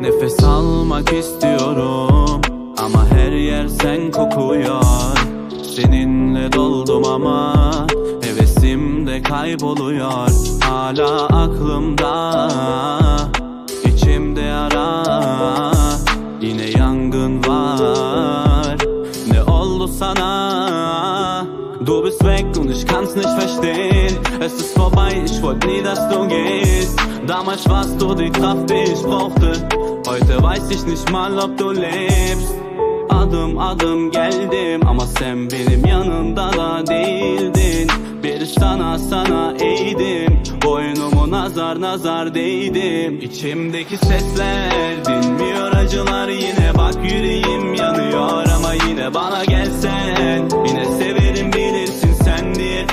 Nefes almak istiyorum ama her yer sen kokuyor. Seninle doldum ama hevesim de kayboluyor. Hala aklımda içimde ara Yine yangın var. Ne oldu sana? Bist weg und ich kann's nicht verstehen. Es ist vorbei, ich wollte nie, dass du gehst. Damals warst du die Kraft, die ich brauchte. Heute weiß ich nicht mal, ob du lebst. Adım adım geldim ama sen benim yanımda da değildin. Bir sana sana eğdim Boynumu nazar nazar değdim İçimdeki sesler dinmiyor acılar Yine bak yüreğim yanıyor ama yine bana gelsen Yine diye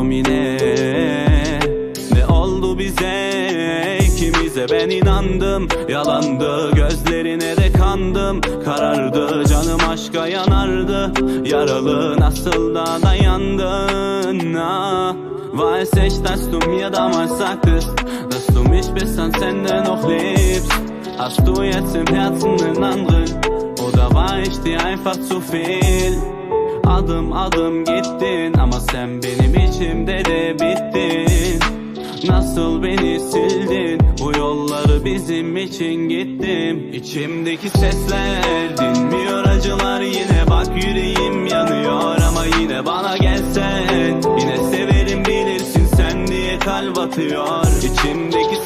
Sordum yine. Ne oldu bize? İkimize ben inandım. Yalandı gözlerine de kandım. Karardı canım aşka yanardı. Yaralı nasıl da dayandın? Ah. Weiß ich, dass du mir damals sagtest Dass du mich bis ans Ende noch liebst Hast du jetzt im Herzen einen anderen Oder war ich dir einfach zu viel Adım adım gittin ama sen benim içimde de bittin. Nasıl beni sildin? Bu yolları bizim için gittim. İçimdeki sesler dinmiyor acılar. Yine bak yüreğim yanıyor Ama yine bana gelsen. Yine severim bilirsin sen diye kalp atıyor İçimdeki